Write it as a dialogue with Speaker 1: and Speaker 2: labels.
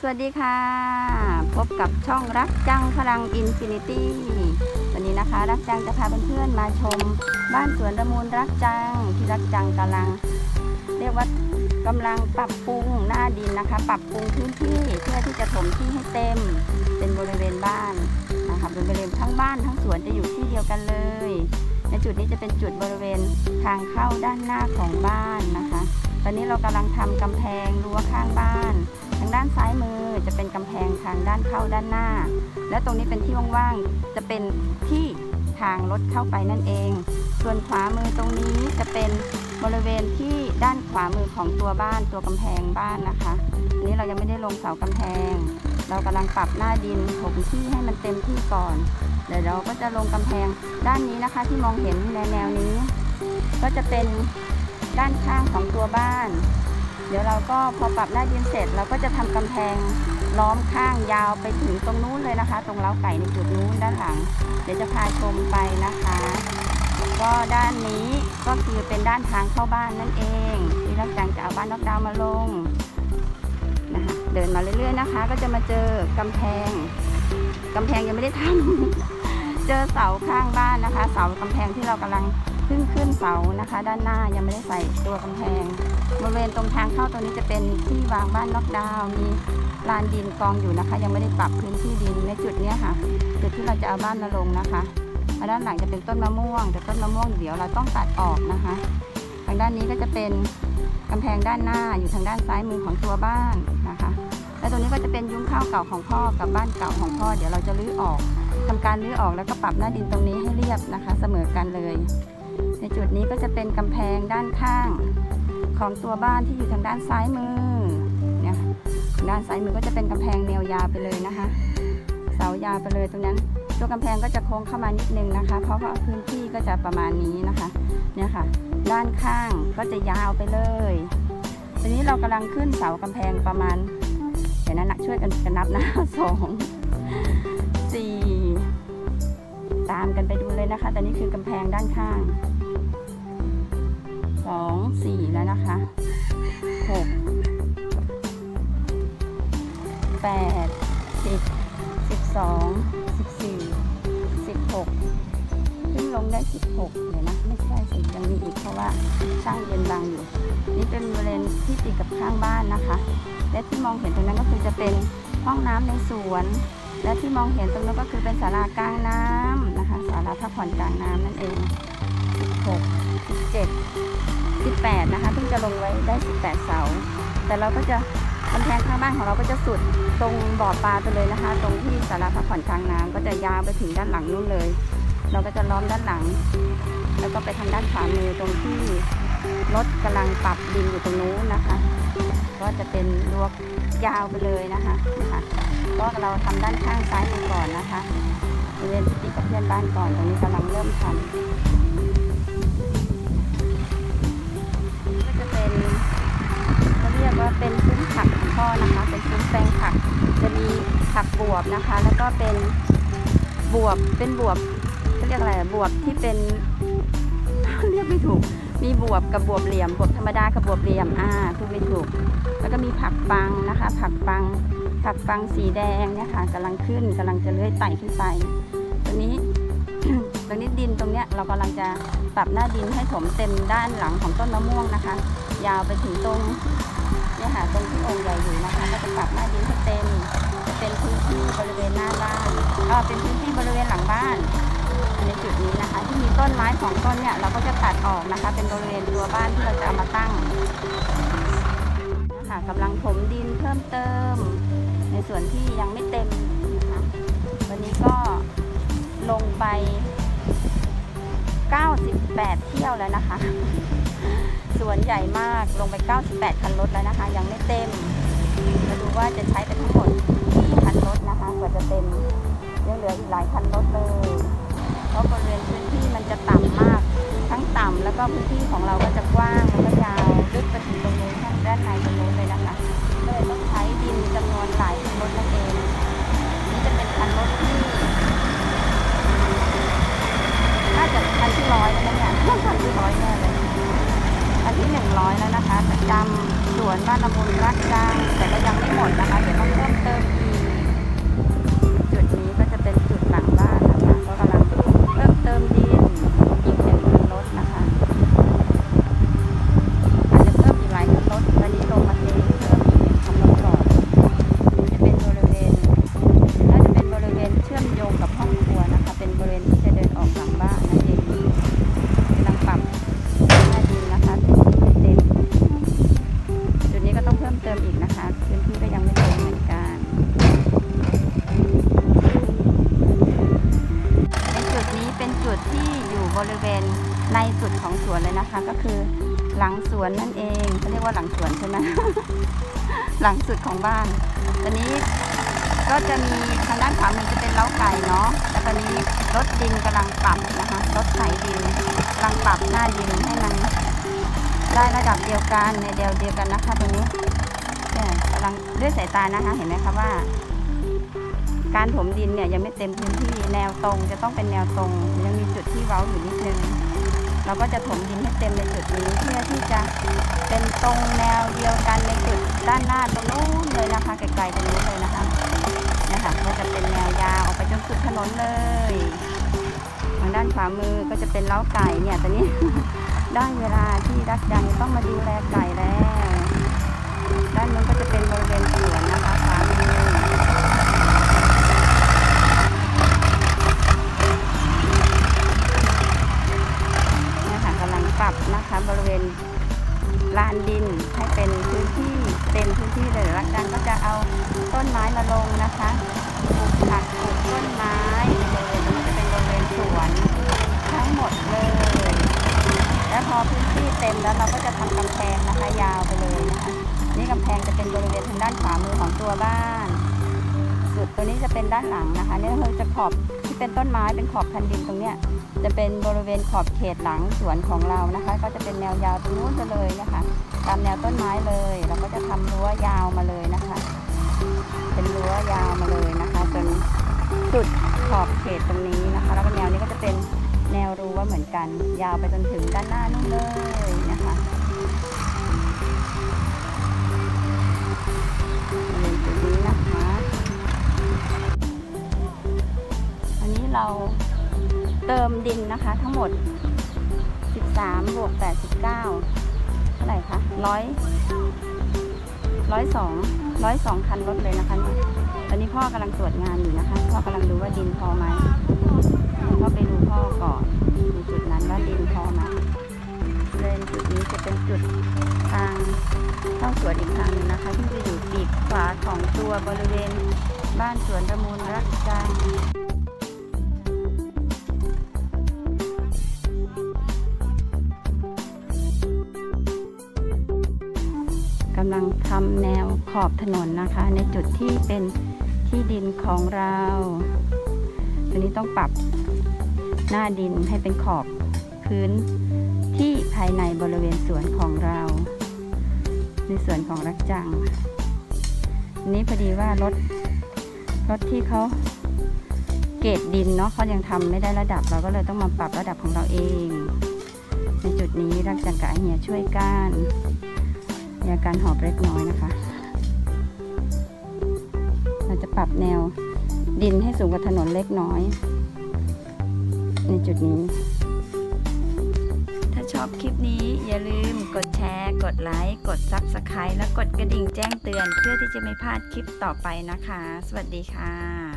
Speaker 1: สวัสดีค่ะ พบกับช่องรักจังพลังอินฟินิตี้วันนี้นะคะ รักจังจะพาเพื่อนๆมาชม บ้านสวนระมูลรักจังที่รักจังกำลัง เรียกว่ากำลังปรับปรุงหน้าดินนะคะ ปรับปรุงพื้นที่เพื่อที่จะถมที่ให้เต็ม เป็นบริเวณบ้านนะคะบริเวณทั้งบ้านทั้งสวนจะอยู่ที่เดียวกันเลย ในจุดนี้จะเป็นจุดบริเวณทางเข้าด้านหน้าของบ้านนะคะ ตอนนี้เรากำลังทำกำแพงรั้วข้างบ้าน ทางด้านซ้ายมือจะเป็นกำแพงทางด้านเข้าด้านหน้า และตรงนี้เป็นที่ว่างๆ จะเป็นที่ทางรถเข้าไปนั่นเอง ส่วนขวามือตรงนี้จะเป็นบริเวณที่ด้านขวามือของตัวบ้านตัวกำแพงบ้านนะคะ อันนี้เรายังไม่ได้ลงเสากำแพง เรากำลังปรับหน้าดินถมที่ให้มันเต็มที่ก่อน เดี๋ยวเราก็จะลงกำแพงด้านนี้นะคะที่มองเห็นในแนวนี้ ก็จะเป็นด้านข้างของตัวบ้าน เดี๋ยวเราก็พอปรับหน้าดินเสร็จเราก็จะทำกำแพงล้อมข้างยาวไปถึงตรงนู้นเลยนะคะ ตรงเล้าไก่ในจุดนู้นด้านหลัง เดี๋ยวจะพาชมไปนะคะ ก็ด้านนี้ก็คือเป็นด้านทางเข้าบ้านนั่นเองที่รักจังจะเอาบ้านนอกดาวมาลงนะคะเดินมาเรื่อยๆนะคะ ก็จะมาเจอกำแพงกำแพงยังไม่ได้ทำเจอเสาข้างบ้านนะคะ เสากำแพงที่เรากำลังเพิ่งขึ้นเสานะคะ ด้านหน้ายังไม่ได้ใส่ตัวกำแพงบริเวณตรงทางเข้าตรงนี้จะเป็นที่วางบ้านล็อกดาวน์มีลานดินกองอยู่นะคะ ยังไม่ได้ปรับพื้นที่ดินในจุดนี้ค่ะ จุดที่เราจะเอาบ้านมาลงนะคะ ด้านหลังจะเป็นต้นมะม่วงแต่ต้นมะม่วงเดี๋ยวเราต้องตัดออกนะคะ ทางด้านนี้ก็จะเป็นกำแพงด้านหน้าอยู่ทางด้านซ้ายมือของตัวบ้านนะคะ และตรงนี้ก็จะเป็นยุ้งข้าวเก่าของพ่อกับบ้านเก่าของพ่อ เดี๋ยวเราจะรื้อออกทำการรื้อออกแล้วก็ปรับหน้าดินตรงนี้ให้เรียบนะคะ เสมอกันเลย ในจุดนี้ก็จะเป็นกำแพงด้านข้างของตัวบ้านที่อยู่ทางด้านซ้ายมือเนี่ยด้านซ้ายมือก็จะเป็นกำแพงแนวยาวไปเลยนะคะ เสายาวไปเลยตรงนั้น ตัวกำแพงก็จะโค้งเข้ามานิดนึงนะคะ เพราะว่าพื้นที่ก็จะประมาณนี้นะคะเนี่ยค่ะ ด้านข้างก็จะยาวไปเลยทีนี้เรากำลังขึ้นเสากำแพงประมาณเดี๋ยวนะนักช่วยกันกันนับนะสองสี่ตามกันไปดูเลยนะคะ แต่นี่คือกำแพงด้านข้างสองสี่แล้วนะคะหกแปดสิบสิบ สองสิบสี่สิบหกขึ้นลงได้สิบหกเดี๋ยวนะ ไม่ใช่สิยังมีอีกเพราะว่าช่างเย็นบางอยู่ นี่เป็นบริเวณที่ติดกับข้างบ้านนะคะ และที่มองเห็นตรงนั้นก็คือจะเป็นห้องน้ำในสวน และที่มองเห็นตรงนั้นก็คือเป็นศาลากลางน้ำนะคะศาลาพักผ่อนกลางน้ำนั่นเอง 16 17 18 นะคะเพิ่งจะลงไว้ได้ 18 เสา แต่เราก็จะำแพงข้างบ้านของเราก็จะสุดตรงบ่อปลาไปเลยนะคะ ตรงที่ศาลาพักผ่อนกลางน้ำก็จะยาวไปถึงด้านหลังนู่นเลย เราก็จะล้อมด้านหลัง แล้วก็ไปทางด้านขวามือตรงที่รถกำลังปรับดินอยู่ตรงนู้นนะคะ ก็จะเป็นรั้วยาวไปเลยนะคะนะคะก็เราทำด้านข้างซ้ายมือก่อนนะคะบริเวณที่ติดกับเพื่อนบ้านก่อนตรงนี้กำลังเริ่มทำ นะคะ แล้วก็เป็นบวบเป็นบวบเขาเรียกอะไรบวบที่เป็นเรียกไม่ถูก มีบวบกับบวบเหลี่ยม บวบธรรมดากับบวบเหลี่ยมอ่าพูดไม่ถูก แล้วก็มีผักปังนะคะ ผักปัง ผักปังสีแดงเนี่ยค่ะกำลังขึ้นกำลังจะเลื้อยไต่ขึ้นไปตรงนี้ตรงนี้ดินตรงเนี้ยเรากำลังจะปรับหน้าดินให้ถมเต็มด้านหลังของต้นมะม่วงนะคะ ยาวไปถึงตรง เป็นพื้นที่บริเวณหลังบ้านในจุดนี้นะคะ ที่มีต้นไม้สองต้นเนี่ยเราก็จะตัดออกนะคะ เป็นบริเวณตัวบ้านที่เราจะเอามาตั้งนะคะกำลังถมดินเพิ่มเติม ในส่วนที่ยังไม่เต็มนะคะวันนี้ก็ลงไป 98 เที่ยวแล้วนะคะสวนใหญ่มากลงไป 98 คันรถแล้วนะคะ ยังไม่เต็มมาดูว่าจะใช้ไปทั้งหมดกี่คันรถนะคะกว่าจะ หลายคันรถเลย เพราะบริเวณพื้นที่มันจะต่ำมาก ทั้งต่ำแล้วก็พื้นที่ของเราก็จะกว้างแล้วก็ยาวลึกไปถึงตรงนู้นข้างด้านในตรงนู้นเลยนะคะก็เลยต้องใช้ดินจำนวนหลายคันรถนั่นเอง นี่จะเป็นคันรถที่น่าจะคันที่ร้อยแล้วนะเนี่ยคันที่ร้อยแน่เลยคันที่หนึ่ง100แล้วนะคะประจำสวนบ้านละมุนรักจังแต่ก็ยังไม่หมดนะคะเดี๋ยวต้องเพิ่มเติมอีก ว่าหลังสวนใช่ไหม หลังสุดของบ้าน ตอนนี้ก็จะมีทางด้านขวามือจะเป็นเล้าไก่เนาะแล้วตอนนี้รถดินกำลังปรับนะคะรถไถดินกำลังปรับหน้าดินให้มันได้ระดับเดียวกันในเดียวเดียวกันนะคะตรงนี้เนี่ยกำลังด้วยสายตานะคะเห็นไหมคะว่า การถมดินเนี่ยยังไม่เต็มพื้นที่แนวตรงจะต้องเป็นแนวตรงยังมีจุดที่เว้าอยู่นิดนึง เราก็จะถมดินให้เต็มในจุดนี้เพื่อที่จะเป็นตรงแนวเดียวกันในจุดด้านหน้าตรงนู้นเลยนะคะไกลๆตรงนู้นเลยนะคะนี่ยค่ะก็จะเป็นแนวยาวออกไปจนสุดถนนเลยทางด้านขวามือก็จะเป็นเล้าไก่เนี่ยตอนนี้ได้เวลาที่รักจังต้องมาดูแลไก่แล้ว ด้านนู้นก็จะเป็นบริเวณสวนนะคะ ตัวบ้านสุดตัวนี้จะเป็นด้านหลังนะคะเนี่ยเราจะขอบที่เป็นต้นไม้เป็นขอบคันดินตรงเนี้ยจะเป็นบริเวณขอบเขตหลังสวนของเรานะคะ ก็จะเป็นแนวยาวตรงนู้นเลยนะคะตามแนวต้นไม้เลยเราก็จะทำรั้วยาวมาเลยนะคะ เป็นรั้วยาวมาเลยนะคะจนสุดขอบเขตตรงนี้นะคะ แล้วก็แนวนี้ก็จะเป็นแนวรั้วเหมือนกัน ยาวไปจนถึงด้านหน้านู่นเลยนะคะ มดินนะคะ ทั้งหมด 13บวก89 เท่าไหร่คะร้อยร้อยสองร้อยสองคันรถเลยนะคะเนี่ยตอนนี้พ่อกำลังตรวจงานอยู่นะคะ พ่อกำลังดูว่าดินพอไหมพ่อไปดูพ่อก่อนในจุดนั้นว่าดินพอไหมเลนจุดนี้จะเป็นจุดทางเข้าสวนอีกทางนึงนะคะที่จะอยู่ปีกขวาของตัวบริเวณบ้านสวนระมูลรักจังำลังทำแนวขอบถนนนะคะ ในจุดที่เป็นที่ดินของเราตัวนี้ต้องปรับหน้าดินให้เป็นขอบพื้นที่ภายในบริเวณสวนของเรา ในสวนของรักจังอันนี้พอดีว่ารถรถที่เขาเกรดดินเนาะเขายังทำไม่ได้ระดับเราก็เลยต้องมาปรับระดับของเราเอง ในจุดนี้รักจังกับเฮียช่วยกัน มีอาการหอบเล็กน้อยนะคะ เราจะปรับแนวดินให้สูงกว่าถนนเล็กน้อย ในจุดนี้ ถ้าชอบคลิปนี้อย่าลืมกดแชร์ กดไลค์ กด Subscribe และกดกระดิ่งแจ้งเตือน เพื่อที่จะไม่พลาดคลิปต่อไปนะคะ สวัสดีค่ะ